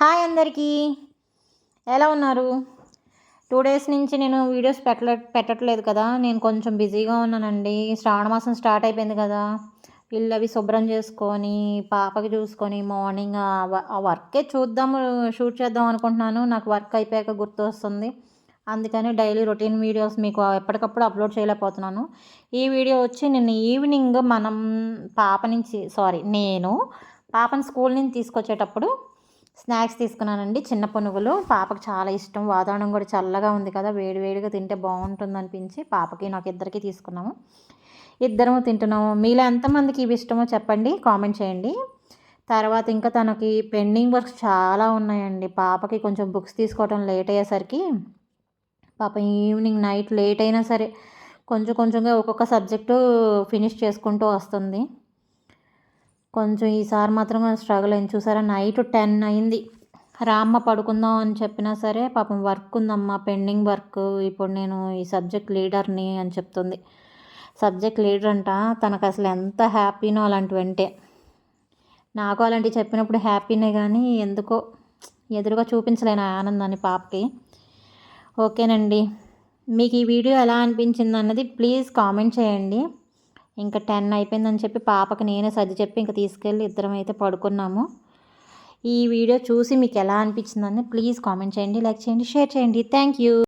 Hi అందరికీ. ఎలా ఉన్నారు? టూ డేస్ నుంచి నేను వీడియోస్ పెట్టలే పెట్టట్లేదు కదా. నేను కొంచెం బిజీగా ఉన్నానండి. శ్రావణ మాసం స్టార్ట్ అయిపోయింది కదా. ఇల్లు అవి శుభ్రం చేసుకొని పాపకి చూసుకొని మార్నింగ్ ఆ వర్కే చూద్దాం షూట్ చేద్దాం అనుకుంటున్నాను. నాకు వర్క్ అయిపోయాక గుర్తు వస్తుంది అందుకని డైలీ రొటీన్ వీడియోస్ మీకు ఎప్పటికప్పుడు అప్లోడ్ చేయలేకపోతున్నాను. ఈ వీడియో వచ్చి నిన్న ఈవినింగ్ మనం పాప నుంచి సారీ నేను పాపని స్కూల్ నుంచి తీసుకొచ్చేటప్పుడు స్నాక్స్ తీసుకున్నానండి. చిన్న పునుగులు. పాపకు చాలా ఇష్టం. వాతావరణం కూడా చల్లగా ఉంది కదా. వేడివేడిగా తింటే బాగుంటుంది అనిపించి పాపకి నాకు ఇద్దరికి తీసుకున్నాము. ఇద్దరము తింటున్నాము. మీలో ఎంతమందికి ఇవి ఇష్టమో చెప్పండి. కామెంట్ చేయండి. తర్వాత ఇంకా తనకి పెండింగ్ వర్క్స్ చాలా ఉన్నాయండి. పాపకి కొంచెం బుక్స్ తీసుకోవడం లేట్ అయ్యేసరికి పాప ఈవినింగ్ నైట్ లేట్ అయినా సరే కొంచెం కొంచెంగా ఒక్కొక్క సబ్జెక్టు ఫినిష్ చేసుకుంటూ వస్తుంది. కొంచెం ఈసారి మాత్రం స్ట్రగుల్ అయింది. చూసారా? నైట్ టెన్ అయింది. రామ్మ పడుకుందాం అని చెప్పినా సరే పాపం వర్క్ ఉందమ్మా పెండింగ్ వర్క్ ఇప్పుడు నేను ఈ సబ్జెక్ట్ లీడర్ని అని చెప్తుంది. సబ్జెక్ట్ లీడర్ అంట తనకు అసలు ఎంత హ్యాపీనో అలాంటివి అంటే నాకు అలాంటివి చెప్పినప్పుడు హ్యాపీనే కానీ ఎందుకో ఎదురుగా చూపించలేను ఆనందాన్ని పాపకి. ఓకేనండి. మీకు ఈ వీడియో ఎలా అనిపించింది అన్నది ప్లీజ్ కామెంట్ చేయండి. ఇంకా టెన్ అయిపోయిందని చెప్పి పాపకి నేనే సర్ది చెప్పి ఇంకా తీసుకెళ్ళి ఇద్దరం అయితే పడుకున్నాము. ఈ వీడియో చూసి మీకు ఎలా అనిపించిందని ప్లీజ్ కామెంట్ చేయండి లైక్ చేయండి షేర్ చేయండి. Thank you